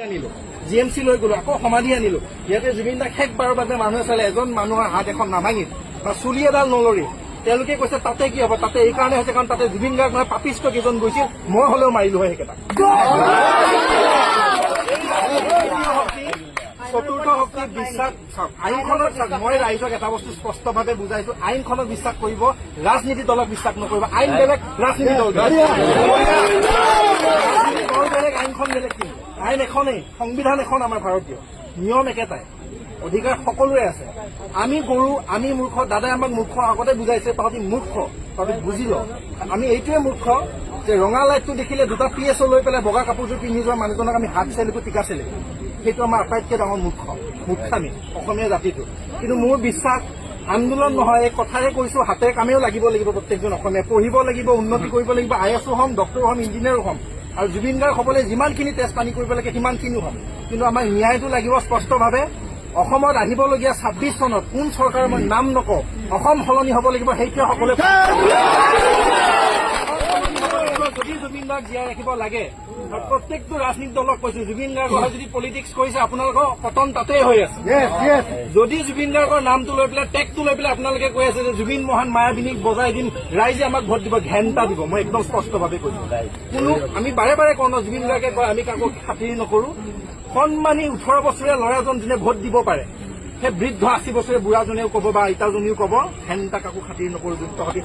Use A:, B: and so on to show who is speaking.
A: আনিলো। G M সমাধি আনিলো। ইয়াতে জুবিন দাক শেষবাৰৰ বাবে মানুহে চালে, এজন মানুহৰ হাত এখন নাভাঙি, বা চুলি এডাল নলৰি। তেওঁলোকে কৈছে, তাতে কি হ'ব? তাতে এই কাৰণে হৈছে কাৰণ তাতে জুবিন গাৰ্গ নহয়, পাপিষ্ট কেইজন গৈছিল, মই হলেও মাৰিলো হয় সেইকেইটা চতুৰ্থ শক্তি বিশ্বাস চাওক, আইনখনত চাওক, মই ৰাইজক এটা বস্তু স্পষ্টভাৱে বুজাইছো আইনখনক বিশ্বাস কৰিব, ৰাজনীতি দলক বিশ্বাস নকৰিব, আইন বেলেগ, ৰাজনীতি দল বেলেগ। দল বেলেগ কিন্তু আইন এখনেই সংবিধান এখন আমাৰ ভাৰতীয়। নিয়ম একেটাই। অধিকাৰ সকলোৰে আছে। আমি গৰু আমি মূৰ্খ দাদাই আমাক মূৰ্খ আগতে বুজাইছে তহঁতি মূৰ্খ তহঁতি বুজি ল। আমি এইটোৱে মূৰ্খ যে ৰঙা লাইটটো দেখিলে দুটা পি এছ লৈ পেলাই বগা কাপোৰযোৰ পিন্ধি যোৱা মানুহজনক আমি হাত চেলিকো টিকা চেলিকো সেইটো আমাৰ আটাইতকৈ ডাঙৰ মূৰ্খ মূৰ্খামি অসমীয়া জাতিটো। কিন্তু মোৰ বিশ্বাস আন্দোলন নহয় এই কথাৰে কৈছো হাতে কামেও লাগিব লাগিব প্ৰত্যেকজন অসমীয়া পঢ়িব লাগিব উন্নতি কৰিব লাগিব আই এছো হ'ম ডক্টৰ হ'ম ইঞ্জিনিয়াৰো হ'ম। আৰু জুবিন গাৰ্গ হ'বলৈ যিমানখিনি তেজ পানী কৰিব লাগে সিমানখিনিও হ'ম কিন্তু আমাক ন্যায়টো লাগিব স্পষ্টভাৱে অসমত আহিবলগীয়া ছাব্বিছ চনত কোন চৰকাৰৰ মই নাম নকওঁ অসম সলনি হ'ব লাগিব সেইটোৱে সকলোৱে গাৰ্গ জীয়াই ৰাখিব লাগে। আৰু প্ৰত্যেকটো ৰাজনীতি দলক কৈছো জুবিন গাৰ্গ হয় যদি পলিটিক্স কৰিছে আপোনালোকৰ পতন তাতেই হৈ আছে। যদি জুবিন গাৰ্গৰ নামটো লৈ পেলাই টেগটো লৈ পেলাই আপোনালোকে কৈ আছে যে জুবিন মহান মায়াবিনীক বজাই দিম ৰাইজে আমাক ভোট দিব ঘেণ্টা দিব মই একদম স্পষ্টভাৱে কৈছো। কোনো আমি বাৰে বাৰে কওঁ ন জুবিন গাৰ্গে কয় আমি কাকো খাতিৰি নকৰো। সন্মানী ওঠৰ বছৰীয়া ল'ৰাজন যোনে ভোট দিব পাৰে সেই বৃদ্ধ আশী বছৰীয়া বুঢ়াজনেও ক'ব বা আইতাজনীও ক'ব ঘেণ্টা কাকো খাতিৰি নকৰো তহঁতি